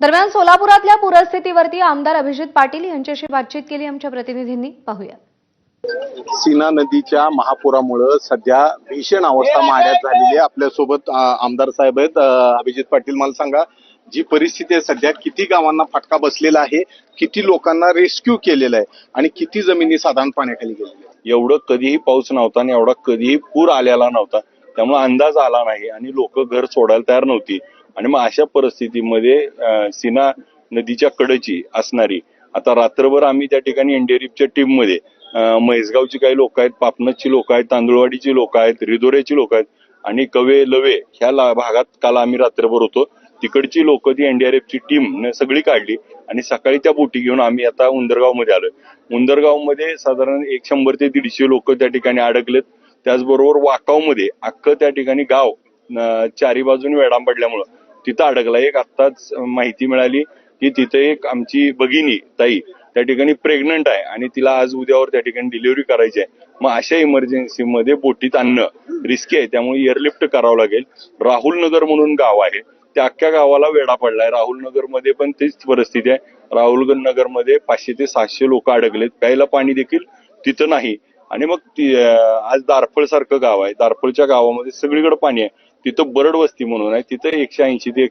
दरम्यान सोलापुरातल्या पूरस्थितीवरती आमदार अभिजित पाटील यांच्याशी बातचीत केली आमच्या प्रतिनिधींनी. पाहूया सीना नदीच्या महापुरामुळं सध्या भीषण अवस्था माड्यात झालेली आहे. आपल्यासोबत आमदार साहेब आहेत. अभिजित पाटील मला सांगा जी परिस्थिती आहे सध्या किती गावांना फटका बसलेला आहे किती लोकांना रेस्क्यू केलेलं आहे आणि किती जमिनी साधारण पाण्याखाली गेलेल्या एवढं कधीही पाऊस नव्हता आणि एवढा कधीही पूर आलेला नव्हता. त्यामुळे अंदाज आला नाही आणि लोक घर सोडायला तयार नव्हती. आणि मग अशा परिस्थितीमध्ये सीना नदीच्या कडेची असणारी आता रात्रभर आम्ही त्या ठिकाणी एनडीआरएफच्या टीममध्ये म्हैसगावची काही लोक आहेत पापनसची लोक आहेत तांदुळवाडीची लोक आहेत रिदोऱ्याची लोक आहेत आणि कवे लवे ह्या ला- भागात काल आम्ही रात्रभर होतो. तिकडची लोक ती एनडीआरएफची टीम सगळी काढली आणि सकाळी त्या बोटी घेऊन आम्ही आता उंदरगावमध्ये आलोय. उंदरगावमध्ये साधारण एक शंभर ते दीडशे लोक त्या ठिकाणी अडकलेत. त्याचबरोबर वाकावमध्ये अख्खं त्या ठिकाणी गाव चारी बाजूने वेढा पडल्यामुळं तिथं अडकला एक आत्ताच माहिती मिळाली की तिथे एक आमची भगिनी ताई त्या ठिकाणी प्रेग्नंट आहे आणि तिला आज उद्यावर त्या ठिकाणी डिलिव्हरी करायची आहे. मग अशा इमर्जन्सी मध्ये बोटीत आणणं रिस्की आहे. त्यामुळे एअरलिफ्ट करावं लागेल. राहुल नगर म्हणून गाव आहे. त्या अख्ख्या गावाला वेढा पडलाय. राहुल नगरमध्ये पण तीच परिस्थिती आहे. राहुल नगरमध्ये पाचशे ते सातशे लोक अडकलेत. प्यायला पाणी देखील तिथं नाही. आणि मग ती आज दारफळ सारखं गाव आहे. दारफळच्या गावामध्ये सगळीकडे पाणी आहे. तिथं बरड वस्ती म्हणून आहे. तिथं एकशे ऐंशी ते